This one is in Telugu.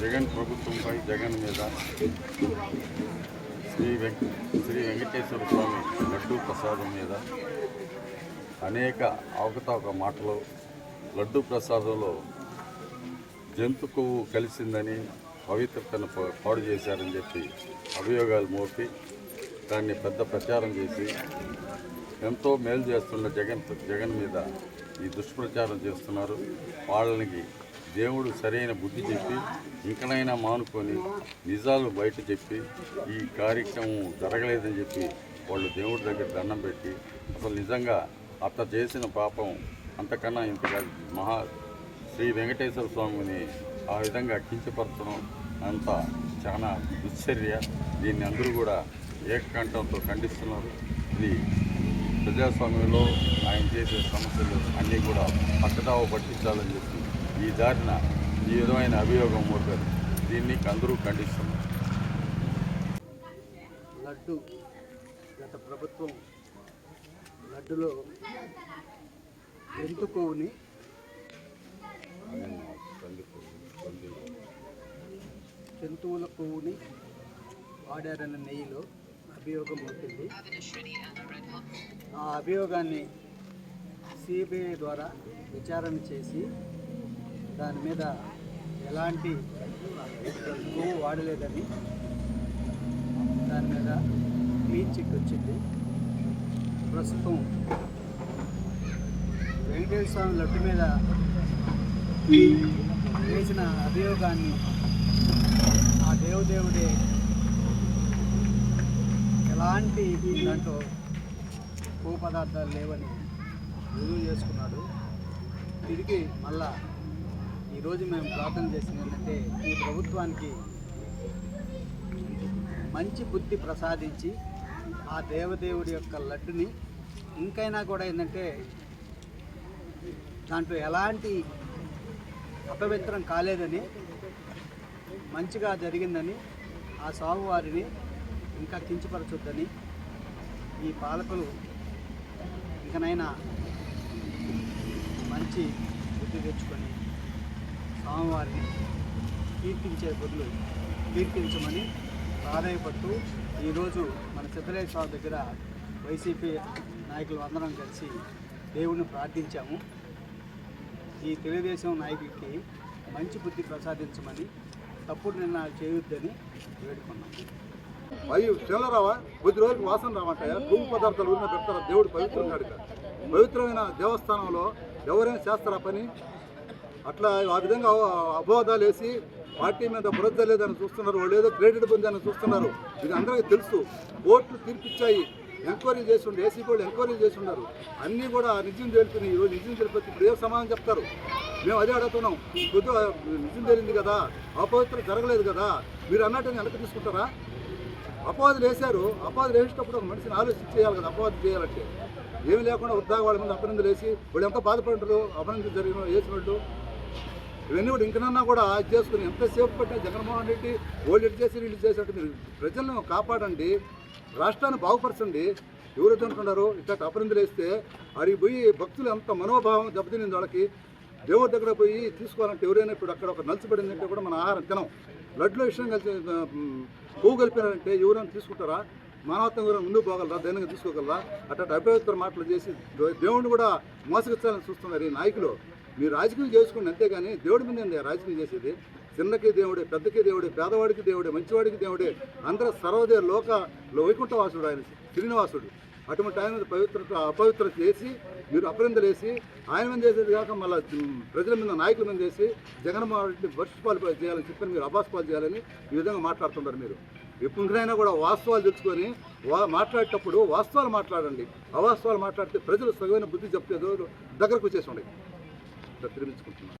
జగన్ ప్రభుత్వంపై జగన్ మీద శ్రీ వెంక శ్రీ వెంకటేశ్వర స్వామి లడ్డూ ప్రసాదం మీద అనేక అవకతవక మాటలు లడ్డూ ప్రసాదంలో జంతు కొవ్వు కలిసిందని పవిత్రతను పాడు చేశారని చెప్పి అభియోగాలు మోపి దాన్ని పెద్ద ప్రచారం చేసి ఎంతో మేలు చేస్తున్న జగన్ జగన్ మీద ఈ దుష్ప్రచారం చేస్తున్నారు. వాళ్ళకి దేవుడు సరైన బుద్ధి చెప్పి ఇంకనైనా మానుకొని నిజాలు బయట చెప్పి ఈ కార్యక్రమం జరగలేదని చెప్పి వాళ్ళు దేవుడి దగ్గర దండం పెట్టి అసలు నిజంగా అత్త చేసిన పాపం అంతకన్నా ఇంతగా మహా శ్రీ వెంకటేశ్వర స్వామిని ఆ విధంగా కించపరచడం అంత చాలా దుశ్చర్య. దీన్ని అందరూ కూడా ఏకకంఠంతో ఖండిస్తున్నారు. ఇది ప్రజాస్వామ్యంలో ఆయన చేసే సమస్యలు అన్నీ కూడా పక్కదావ పట్టించాలని చెప్పి ఈ దారిన ఈ విధమైన అభియోగం మోపారు. దీన్ని అందరూ ఖండిస్తున్నారు. లడ్డు గత ప్రభుత్వం లడ్డులో జంతు కొవ్వుని? జంతువుల కొవ్వుని వాడారన్న నెయ్యిలో అభియోగం ఉంటుంది ఆ అభియోగాన్ని సిబిఐ ద్వారా విచారణ చేసి దాని మీద ఎలాంటి కొవ్వు వాడలేదని దాని మీద క్లీన్ చిట్ వచ్చింది. ప్రస్తుతం వెంకటేశ్వర స్వామి లడ్డు మీద వేసిన అభియోగాన్ని ఆ దేవదేవుడే ఎలాంటి దాంట్లో భూ పదార్థాలు లేవని రుజువు చేసుకున్నాడు. తిరిగి మళ్ళా ఈరోజు మేము ప్రార్థన చేసింది ఏంటంటే ఈ ప్రభుత్వానికి మంచి బుద్ధి ప్రసాదించి ఆ దేవదేవుడి యొక్క లడ్డుని ఇంకైనా కూడా ఏంటంటే దాంట్లో ఎలాంటి అపవిత్రం కాలేదని మంచిగా జరిగిందని ఆ స్వామివారిని ఇంకా కించపరచొద్దని ఈ పాలకులు ఇంకనైనా మంచి బుద్ధి తెచ్చుకొని స్వామివారిని కీర్తించే బదులు కీర్తించమని ప్రాధాయపడుతూ ఈరోజు మన సిద్ధలేశ్వర స్వామి దగ్గర వైసీపీ నాయకులు అందరం కలిసి దేవుణ్ణి ప్రార్థించాము. ఈ తెలుగుదేశం నాయకుడికి మంచి బుద్ధి ప్రసాదించమని తప్పుడు నిర్ణయాలు చేయొద్దని వేడుకున్నాం. అవి తెల్లరావా? కొద్ది రోజులు వాసన రావంటాయా? భూమి పదార్థాలు ఉన్న పెడతారా దేవుడు పవిత్రంగా పవిత్రమైన దేవస్థానంలో ఎవరైనా చేస్తారా పని? అట్లా ఆ విధంగా అబోధాలు వేసి పార్టీ మీద బురద లేదని చూస్తున్నారు వాళ్ళు ఏదో క్రెడిట్ పొందని చూస్తున్నారు. ఇది అందరికీ తెలుసు. కోర్టులు తీర్పిచ్చాయి. ఎంక్వైరీ చేసి ఏసీ కూడా ఎంక్వైరీ చేసి ఉన్నారు అన్నీ కూడా నిజం తెలుపుతున్నాయి ఈరోజు నిజం తెలిపితే ఇప్పుడు ఏ సమాధానం చెప్తారు? మేము అదే అడుగుతున్నాం. కొద్ది నిజం తెలింది కదా. అపవిత్రం జరగలేదు కదా. మీరు అన్నట్టు వెనక్కి తీసుకుంటారా? అపవాదులు వేశారు. అపవాదులు వేసేటప్పుడు ఒక మనిషిని ఆలోచించి చేయాలి కదా అపవాదం చేయాలంటే. ఏమి లేకుండా ఉద్దాగ వాళ్ళ మీద అపనిందలు వేసి వాళ్ళు ఎంత బాధపడ్డారు అపనిందలు జరిగిన వేసిన వాళ్ళు ఇవన్నీ కూడా ఇంకనన్నా కూడా చేసుకుని ఎంతసేపు పట్టిన జగన్మోహన్ రెడ్డి ఓల్డ్ ఎడ్ చేసి రిలీజ్ చేసినట్టు మీరు ప్రజలను కాపాడండి రాష్ట్రాన్ని బాగుపరచండి. ఎవరైతే అనుకున్నారు ఇట్లా అపరిందులు వేస్తే అడిగి పోయి భక్తులు ఎంత మనోభావం దెబ్బతినింది వాళ్ళకి. దేవుడి దగ్గర పోయి తీసుకోవాలంటే ఎవరైనా ఇప్పుడు అక్కడ ఒక నలిసిపడిందంటే కూడా మన ఆహారం తినం. బ్లడ్లో విషయం కలిసి పువ్వు కలిపినారంటే ఎవరైనా తీసుకుంటారా? మానవత్వం కూడా ముందుకు పోగలరా? దైనంగా తీసుకోగలరా? అట్లా అభ్యర్థుల మాటలు చేసి దేవుడిని కూడా మోసగించాలని చూస్తున్నారు ఈ నాయకులు. మీరు రాజకీయం చేసుకోండి అంతేగాని దేవుడి మీద ఏంది రాజకీయం చేసేది చిన్నకి దేవుడే పెద్దకి దేవుడే పేదవాడికి దేవుడే మంచివాడికి దేవుడే అందరూ సర్వదే లోక వైకుంఠవాసుడు ఆయన శ్రీనివాసుడు. అటువంటి ఆయన పవిత్ర అపవిత్ర చేసి మీరు అపరిందలు వేసి ఆయన మీద చేసేది కాక మళ్ళీ ప్రజల మీద నాయకుల మీద చేసి జగన్మోహన్ రెడ్డి వర్షపాలు చేయాలని చెప్పని మీరు అబాస్పాలు చేయాలని ఈ విధంగా మాట్లాడుతున్నారు మీరు. ఎప్పుడైనా కూడా వాస్తవాలు తెచ్చుకొని వా మాట్లాడేటప్పుడు వాస్తవాలు మాట్లాడండి. అవాస్తవాలు మాట్లాడితే ప్రజలు సగమైన బుద్ధి చెప్పేదో దగ్గరకు వచ్చేసి ఉండే